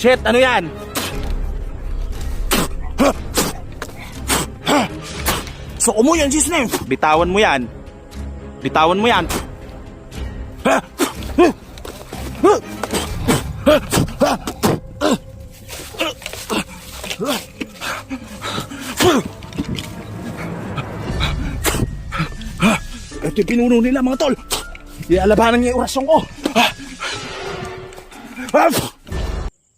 Shit, ano yan? So, mo yan, sis name. Bitawan mo yan. Bitawan mo yan. Ito yung pinuno nila, mga tol. Ialabanan niya yung orasyon ko. Ah! Ah!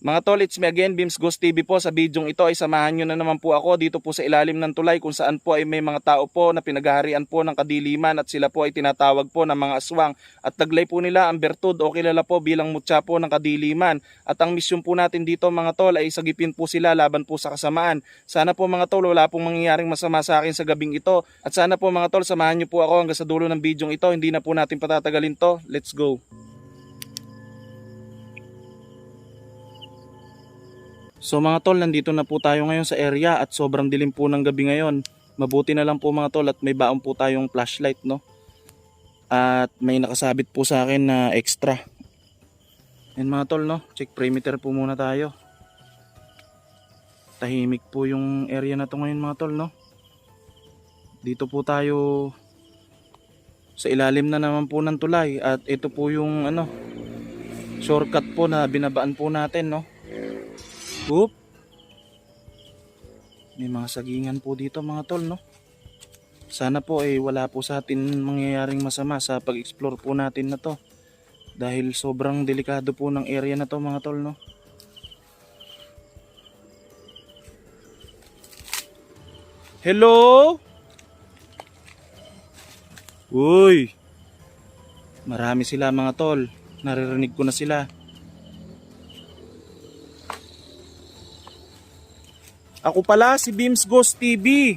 Mga tol, it's me again, Beams Ghost TV po. Sa bidyong ito ay samahan nyo na naman po ako dito po sa ilalim ng tulay kung saan po ay may mga tao po na pinaghaharian po ng kadiliman at sila po ay tinatawag po ng mga aswang. At taglay po nila ang bertud o kilala po bilang mutya po ng kadiliman. At ang misyon po natin dito mga tol ay sagipin po sila laban po sa kasamaan. Sana po mga tol wala pong mangyayaring masama sa akin sa gabing ito. At sana po mga tol samahan nyo po ako hanggang sa dulo ng bidyong ito. Hindi na po natin patatagalin to. Let's go. So mga tol, nandito na po tayo ngayon sa area at sobrang dilim po ng gabi ngayon. Mabuti na lang po mga tol at may baon po tayong flashlight no. At may nakasabit po sa akin na extra. Yan mga tol no, check perimeter po muna tayo. Tahimik po yung area na to ngayon mga tol no. Dito po tayo sa ilalim na naman po ng tulay at ito po yung ano shortcut po na binabaan po natin no. Oop. May mga sagingan po dito mga tol, no? Sana po ay wala po sa atin mangyayaring masama sa pag-explore po natin na to. Dahil sobrang delikado po ng area na to mga tol, no? Hello? Uy! Marami sila mga tol. Naririnig ko na sila. Ako pala si Beams Ghost TV.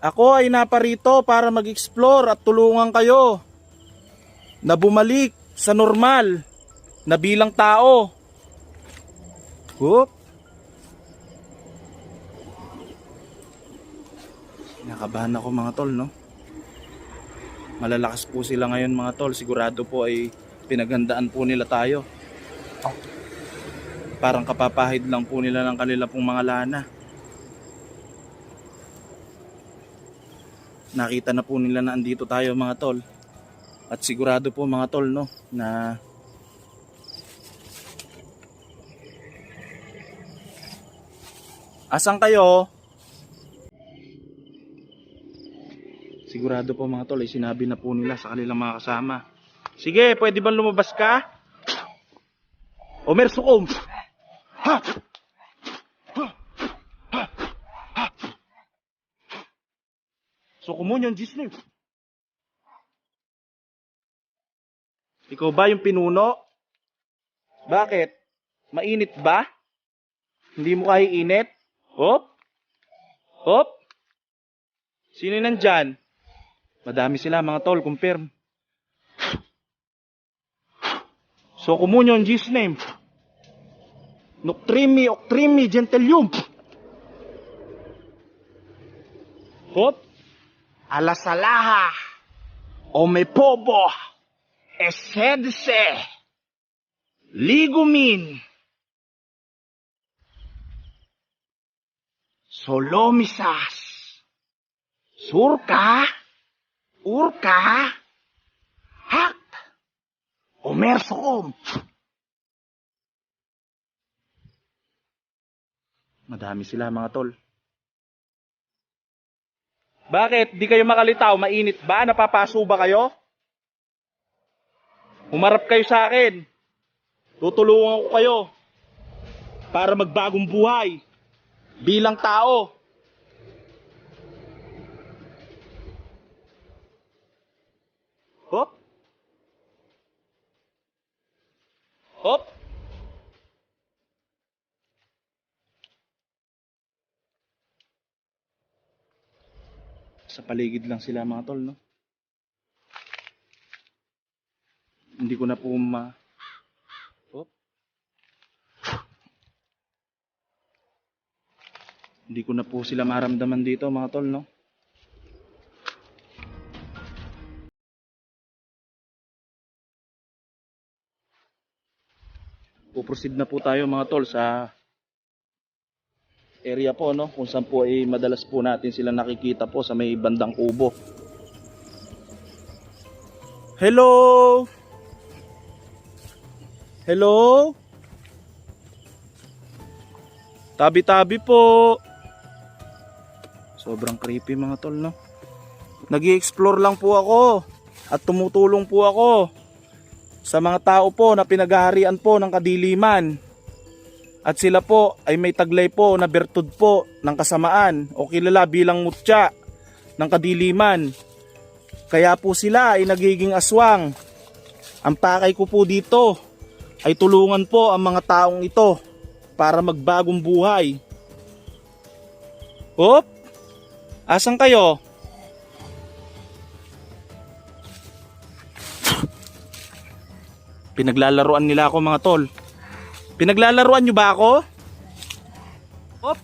Ako ay naparito para mag-explore at tulungan kayo na bumalik sa normal na bilang tao. Whoop. Nakabahan ako mga tol, no? Malalakas po sila ngayon mga tol. Sigurado po ay pinaghandaan po nila tayo parang kapapahid lang po nila ng kanila pong mga lana. Nakita na po nila na andito tayo mga tol. At sigurado po mga tol no na Asan kayo? Sigurado po mga tol ay sinabi na po nila sa kanilang mga kasama. Sige, pwede bang lumabas ka? Omer Sukom! So kumun yung Disney. Ikaw ba yung pinuno? Bakit? Mainit ba? Hindi mo kaya init? Hop? Hop? Sino nandyan? Madami sila mga tol, confirm. So kumun yung Disney. Noctrimi, octrimi, gentilium. Hop. Alasalaha. Omepobo. Esedse. Ligumin. Solomisas. Surka. Urka. Hak. Omersokom. Madami sila mga tol. Bakit? Di kayo makalitaw? Mainit ba? Napapaso ba kayo? Humarap kayo sa akin. Tutulungan ko kayo. Para magbagong buhay. Bilang tao. Hop. Hop. Sa paligid lang sila mga tol, no? Hindi ko na po ma... Oh. Hindi ko na po sila maramdaman dito mga tol, no? Puproceed na po tayo mga tol sa area po no kung saan po ay madalas po natin sila nakikita po sa may bandang kubo. Hello. Hello. Tabi-tabi po. Sobrang creepy mga tol no. Nag-explore lang po ako at tumutulong po ako sa mga tao po na pinaghaharian po ng kadiliman. At sila po ay may taglay po na bertud po ng kasamaan o kilala bilang mutya ng kadiliman. Kaya po sila ay nagiging aswang. Ang pakay ko po dito ay tulungan po ang mga taong ito para magbagong buhay. Hop! Asan kayo? Pinaglalaruan nila ako mga tol. Pinaglalaruan nyo ba ako? Hop!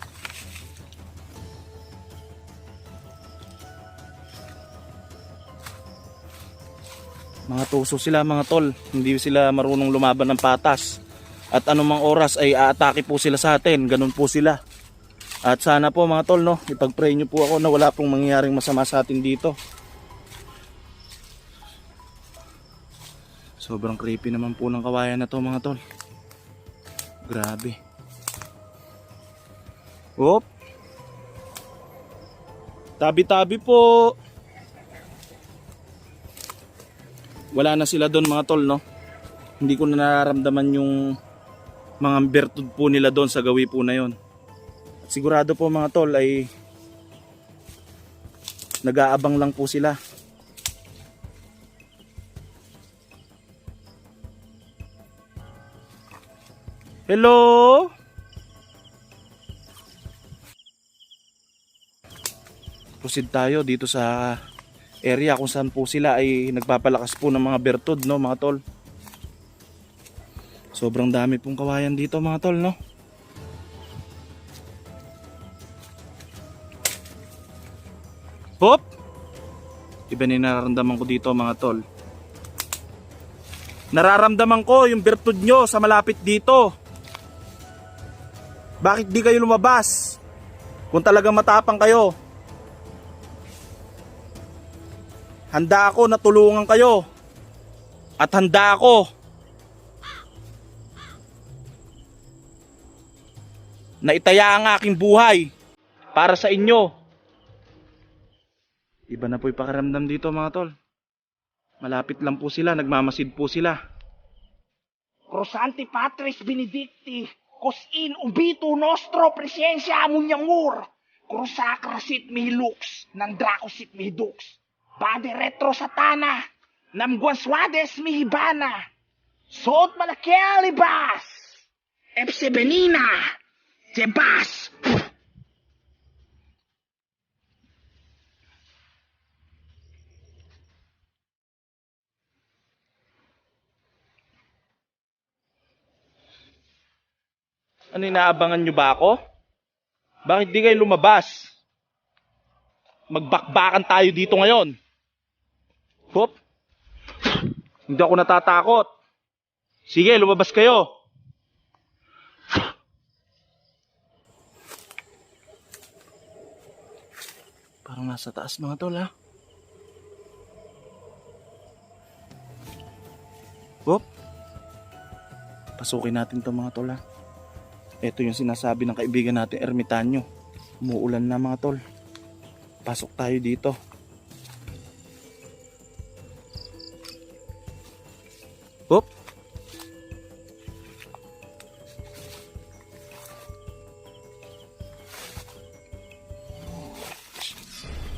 Mga tuso sila mga tol. Hindi sila marunong lumaban ng patas. At anumang oras ay aatake po sila sa atin. Ganun po sila. At sana po mga tol no, ipag-pray nyo po ako na wala pong mangyayaring masama sa atin dito. Sobrang creepy naman po ng kawayan na to mga tol. Grabe. Hop. Tabi-tabi po. Wala na sila doon mga tol no. Hindi ko na nararamdaman yung mga bertud po nila doon sa gawi po na yon. At sigurado po mga tol ay nag-aabang lang po sila. Hello? Proceed tayo dito sa area kung saan po sila ay nagpapalakas po ng mga bertud no mga tol. Sobrang dami pong kawayan dito mga tol no. Hop! Iba na nararamdaman ko dito mga tol. Nararamdaman ko yung bertud nyo sa malapit dito. Bakit di kayo lumabas? Kung talagang matapang kayo. Handa ako na tulungan kayo. At handa ako na itaya ang aking buhay para sa inyo. Iba na po yung pakiramdam dito mga tol. Malapit lang po sila, nagmamasid po sila. Crosante Patris Benedicti, cos in ubito nostro presensya amunyamur, crusacra sit mihilux, ng draco sit mihidux, bade retro satana, nam guanswades mihibana, sot malakialibas, epse benina, jebas, Ano inaabangan nyo ba ako? Bakit di kayo lumabas? Magbakbakan tayo dito ngayon. Hop. Hindi ako natatakot. Sige, lumabas kayo. Parang nasa taas mga tol ha. Hop. Pasukin natin to mga tol ha. Ito yung sinasabi ng kaibigan natin, ermitanyo. Umuulan na mga tol. Pasok tayo dito. Hop!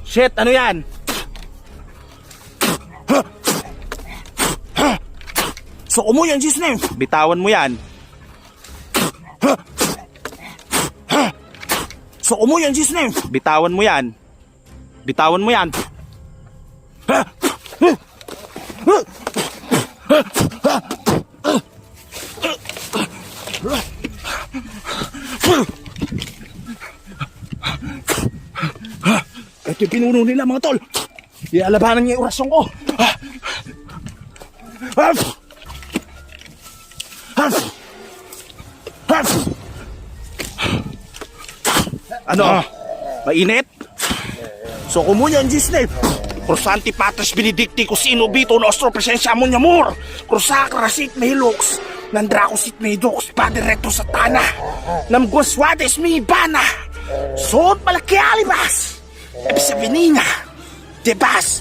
Shit! Ano yan? Soko mo yan, sis name. Bitawan mo yan. Soko mo yan, sis name. Bitawan mo yan. Bitawan mo yan. Ito yung pinuno nila mga tol. Ialabanan niya yung orasyon ko. Ah! Ah! Ah! Ano? Mainit? So kumunya ang Disney. Crusanti Patris Benedicti Cusino Bito Nostro Presensya Munyamur Crusacra Sit Mehilux Nandraco Sit Mehidux Padre Recto Satana Nam Goswades Mihibana Sod Malaki Alibas Episabenina Debas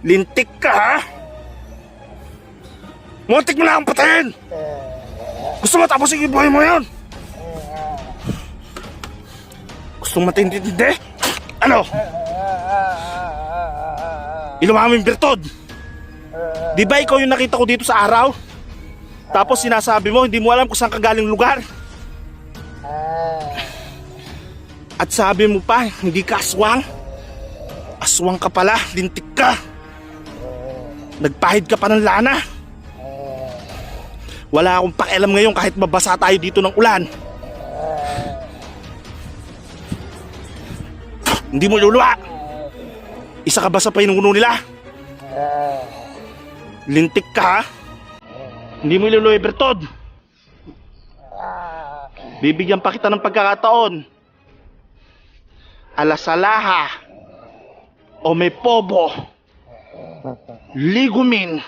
Lintik ka ha? Muntik mo na akong patayin! Gusto mo tapusin yung buhay mo yan? Gusto mo matindi-tindi? Ano? Ilumaming birtod! Di ba ikaw yung nakita ko dito sa araw? Tapos sinasabi mo, hindi mo alam kung saan ka galing lugar? At sabi mo pa, hindi ka aswang? Aswang ka pala, lintik ka! Nagpahid ka pa ng lana? Wala akong pakialam ngayon kahit mabasa tayo dito ng ulan. Hindi mo luluwa. Isa ka ba sa pinuno nila? Lintik ka? Hindi mo iluluwa, Bertod. Bibigyan pa kita ng pagkakataon. Alasalaha. O may pobo. Ligumin.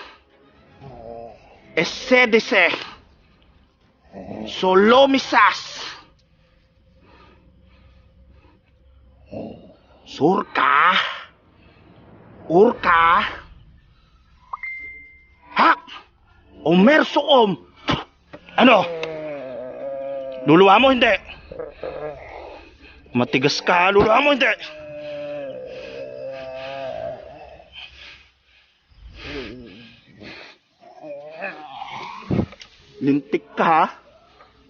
Esedese. Solomisas. Surka. Urka. Hak. Umersuom. Ano? Luluwa mo hindi? Matigas ka, luluwa mo hindi? Lintik ka ha?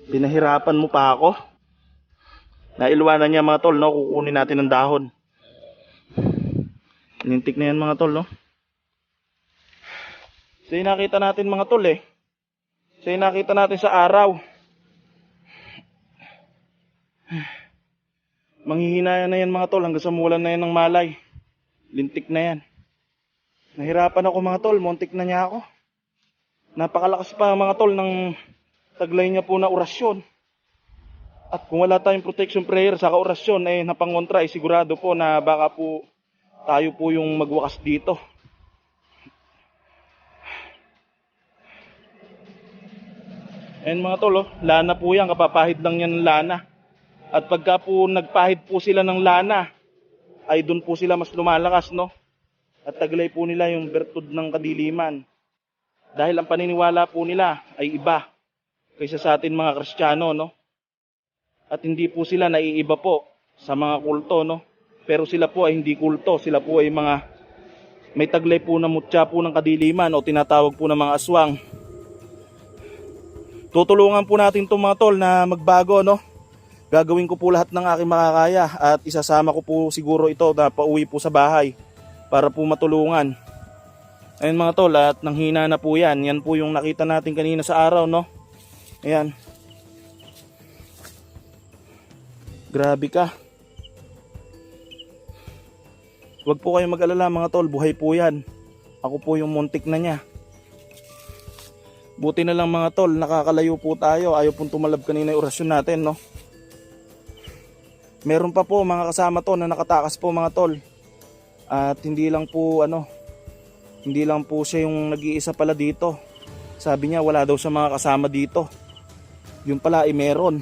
Pinahirapan mo pa ako? Nailuwanan niya mga tol, no? Kukunin natin ng dahon. Lintik na yan mga tol, no? Siya yung nakita natin mga tol eh. Siya yung nakita natin sa araw. Manghihinaya na yan mga tol hanggang sa mulan na yan ng malay. Lintik na yan. Nahirapan ako mga tol, montik na niya ako. Napakalakas pa mga tol ng taglay niya po na orasyon. At kung wala tayong protection prayer sa orasyon eh napangontra ay sigurado po na baka po tayo po yung magwakas dito. And mga tol, oh, lana po yan, kapapahid lang yan ng lana. At pagka po nagpahid po sila ng lana, ay doon po sila mas lumalakas, no? At taglay po nila yung bertud ng kadiliman. Dahil ang paniniwala po nila ay iba kaysa sa atin mga Kristiyano, no? At hindi po sila naiiba po sa mga kulto, no? Pero sila po ay hindi kulto, sila po ay mga may taglay po na mutya po ng kadiliman o tinatawag po ng mga aswang. Tutulungan po natin itong mga tol na magbago, no? Gagawin ko po lahat ng aking makakaya at isasama ko po siguro ito na pauwi po sa bahay para po matulungan. Ayun mga tol, at nang hina na po yan. Yan po yung nakita natin kanina sa araw, no? Ayan. Grabe ka. Huwag po kayong mag-alala mga tol, buhay po yan. Ako po yung muntik na niya. Buti na lang mga tol, nakakalayo po tayo. Ayaw pong tumalab kanina yung orasyon natin, no? Meron pa po mga kasama to na nakatakas po mga tol. At hindi lang po ano, hindi lang po siya yung nag-iisa pala dito. Sabi niya wala daw sa mga kasama dito. Yung pala ay meron.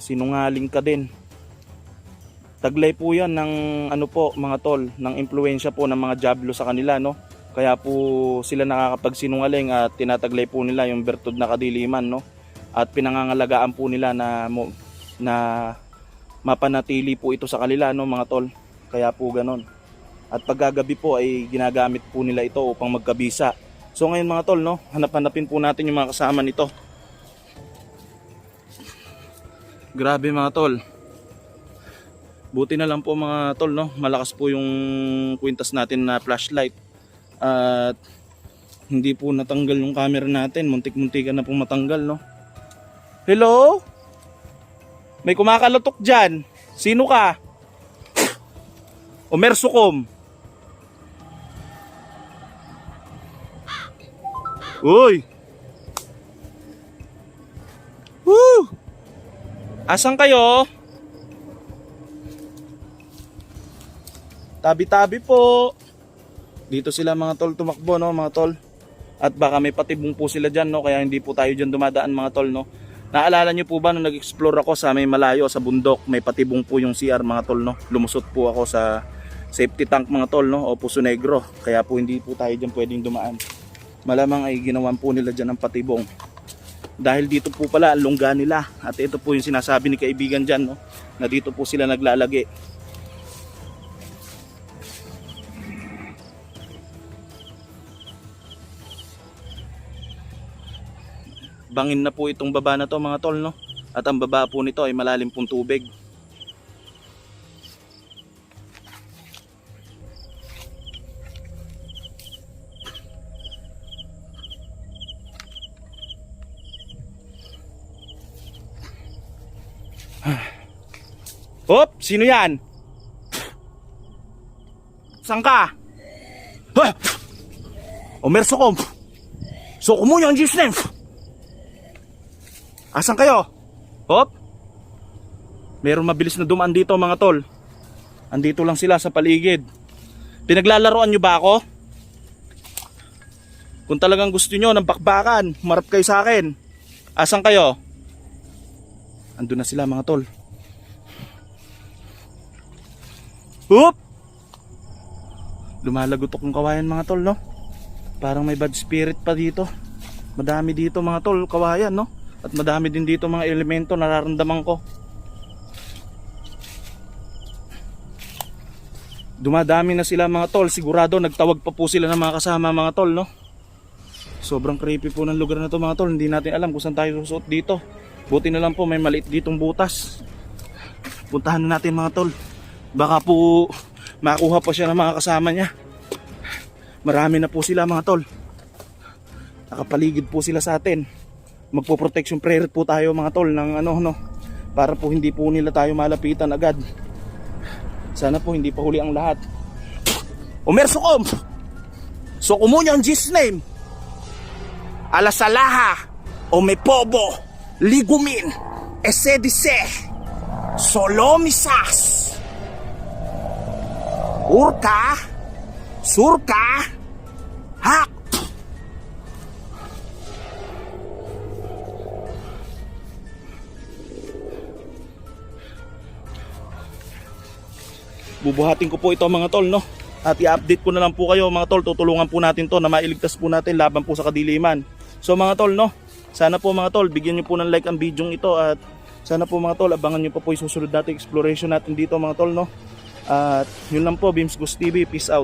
Sinungaling ka din. Taglay po yan ng ano po mga tol, ng impluensya po ng mga jablo sa kanila no. Kaya po sila nakakapagsinungaling at tinataglay po nila yung bertud na kadiliman no. At pinangangalagaan po nila na na mapanatili po ito sa kanila no mga tol. Kaya po ganon. At paggagabi po ay ginagamit po nila ito upang magkabisa. So ngayon mga tol no, hanap-hanapin po natin yung mga kasama nito. Grabe mga tol. Buti na lang po mga tol no, malakas po yung kwintas natin na flashlight. At hindi po natanggal yung camera natin, muntik-muntikan na po matanggal no. Hello? May kumakalatok dyan. Sino ka? Omer Sukom. Uy! Woo! Asan kayo? Tabi-tabi po. Dito sila mga tol tumakbo no mga tol. At baka may patibong po sila dyan no kaya hindi po tayo dyan dumadaan mga tol no. Naalala nyo po ba nung nag-explore ako sa may malayo sa bundok may patibong po yung CR mga tol no. Lumusot po ako sa safety tank mga tol no o Puso Negro kaya po hindi po tayo dyan pwedeng dumaan. Malamang ay ginawan po nila dyan ng patibong. Dahil dito po pala ang lungga nila at ito po yung sinasabi ni kaibigan dyan no na dito po sila naglalagi. bangin na po itong baba na to mga tol no at ang baba po nito ay malalim pong tubig Hop! Sino yan? Saan ka? Ha! Omerso ko. So kumuha ang Diyos name. Asan kayo? Hop! Meron mabilis na dumaan dito mga tol. Andito lang sila sa paligid. Pinaglalaroan nyo ba ako? Kung talagang gusto nyo ng bakbakan, marap kayo sa akin. Asan kayo? Andun na sila mga tol. Hop! Lumalagotok ng kawayan mga tol, no? Parang may bad spirit pa dito. Madami dito mga tol, kawayan, no? At madami din dito mga elemento nararamdaman ko. Dumadami na sila mga tol. Sigurado nagtawag pa po sila ng mga kasama mga tol, no? Sobrang creepy po ng lugar na to mga tol. Hindi natin alam kung saan tayo susuot dito. Buti na lang po may maliit ditong butas. Puntahan na natin mga tol. Baka po makuha pa siya ng mga kasama niya. Marami na po sila mga tol. Nakapaligid po sila sa atin magpo-protection prayer po tayo mga tol ng ano no para po hindi po nila tayo malapitan agad sana po hindi pa huli ang lahat Omerso ko. So kumuha ang Diyos name. Alasalaha. Omepobo. Ligumin. Esedise. Solomisas. Urka. Surka. Hak. bubuhatin ko po ito mga tol no at i-update ko na lang po kayo mga tol tutulungan po natin to na mailigtas po natin laban po sa kadiliman so mga tol no sana po mga tol bigyan nyo po ng like ang video ito at sana po mga tol abangan nyo pa po yung susunod natin exploration natin dito mga tol no at yun lang po Beams Ghost TV peace out